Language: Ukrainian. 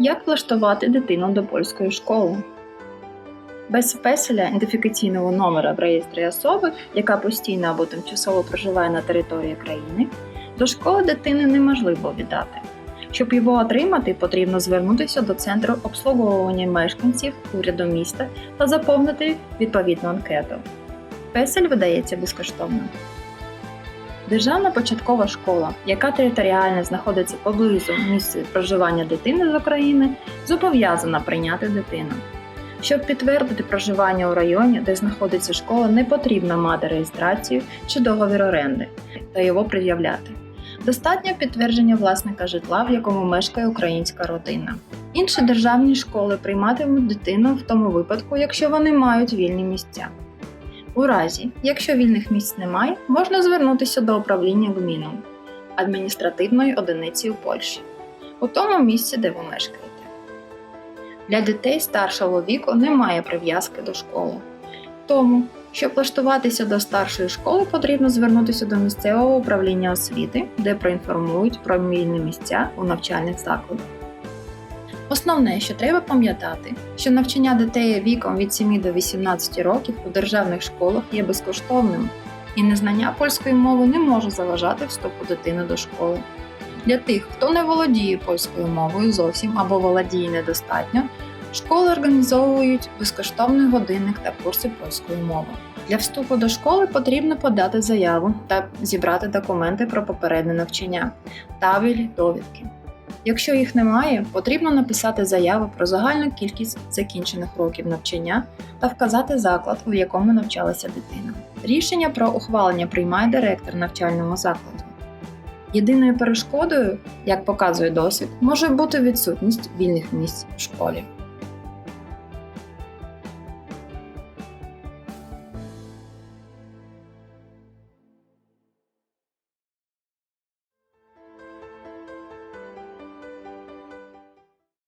Як влаштувати дитину до польської школи? Без песеля ідентифікаційного номера в реєстрі особи, яка постійно або тимчасово проживає на території країни, до школи дитини неможливо віддати. Щоб його отримати, потрібно звернутися до центру обслуговування мешканців уряду міста та заповнити відповідну анкету. Песель видається безкоштовно. Державна початкова школа, яка територіально знаходиться поблизу місця проживання дитини з України, зобов'язана прийняти дитину. Щоб підтвердити проживання у районі, де знаходиться школа, не потрібно мати реєстрацію чи договір оренди та його пред'являти. Достатньо підтвердження власника житла, в якому мешкає українська родина. Інші державні школи прийматимуть дитину в тому випадку, якщо вони мають вільні місця. У разі, якщо вільних місць немає, можна звернутися до управління ГМІНом адміністративної одиниці у Польщі, у тому місці, де ви мешкаєте. Для дітей старшого віку немає прив'язки до школи. Тому, щоб влаштуватися до старшої школи, потрібно звернутися до місцевого управління освіти, де проінформують про вільні місця у навчальних закладах. Основне, що треба пам'ятати, що навчання дітей віком від 7 до 18 років у державних школах є безкоштовним, і незнання польської мови не може заважати вступу дитини до школи. Для тих, хто не володіє польською мовою зовсім або володіє недостатньо, школи організовують безкоштовний годинник та курси польської мови. Для вступу до школи потрібно подати заяву та зібрати документи про попереднє навчання, табель, довідки. Якщо їх немає, потрібно написати заяву про загальну кількість закінчених років навчання та вказати заклад, у якому навчалася дитина. Рішення про ухвалення приймає директор навчального закладу. Єдиною перешкодою, як показує досвід, може бути відсутність вільних місць в школі.